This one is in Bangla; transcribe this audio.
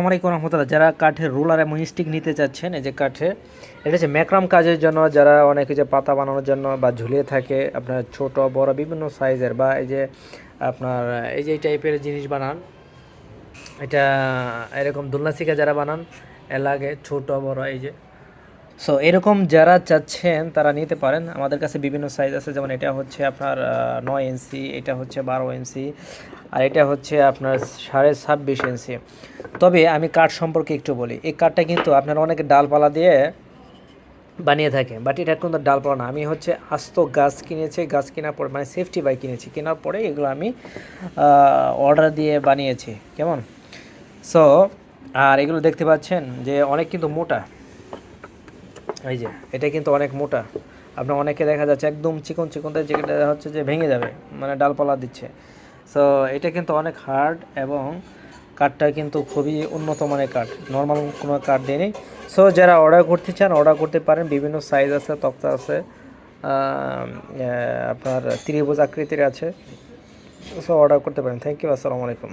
আসসালামাইকুম কোনো যারা কাঠের রোলার এবং স্টিক নিতে চাচ্ছেন, এই যে কাঠের, এটা হচ্ছে ম্যাক্রাম কাজের জন্য, যারা অনেকে যে পাতা বানানোর জন্য বা ঝুলিয়ে থাকে, আপনার ছোট, বড় বিভিন্ন সাইজের বা এই যে আপনার এই যে এই টাইপের জিনিস বানান, এটা এরকম দুলনাসিকা যারা বানান এ লাগে ছোট, বড় এই যে সো এরকম যারা চাচ্ছেন, তারা নিতে পারেন। আমাদের কাছে বিভিন্ন সাইজ আছে, যেমন এটা হচ্ছে আপনার নয় ইঞ্চি এটা হচ্ছে বারো ইঞ্চি আর এটা হচ্ছে আপনার সাড়ে ছাব্বিশ ইঞ্চি তবে আমি কাঠ সম্পর্কে একটু বলি। এই কাঠটা কিন্তু আপনার অনেকে ডালপালা দিয়ে বানিয়ে থাকে বাট এটা কিন্তু ডালপালা না। আমি হচ্ছে আস্ত গাছ কিনেছি, গাছ কেনার পর মানে সেফটি বাই কিনেছি। কেনার পরে এগুলো আমি অর্ডার দিয়ে বানিয়েছি। কেমন? সো আর এগুলো দেখতে পাচ্ছেন যে অনেক কিন্তু মোটা। এই যে, এটা কিন্তু অনেক মোটা। আপনার অনেকে দেখা যাচ্ছে একদম চিকন চিকন যেটা হচ্ছে যে ভেঙে যাবে মানে ডালপালা দিচ্ছে। সো এটা কিন্তু অনেক হার্ড এবং কাঠটা কিন্তু খুবই উন্নত মানের কাঠ। নর্মাল কোনো কাঠ দিয়ে নেই। সো যারা অর্ডার করতে চান অর্ডার করতে পারেন। বিভিন্ন সাইজ আছে, তক্তা আছে আপনার ত্রিভুজ আকৃতির আছে। সো অর্ডার করতে পারেন। থ্যাংক ইউ আসসালামু আলাইকুম।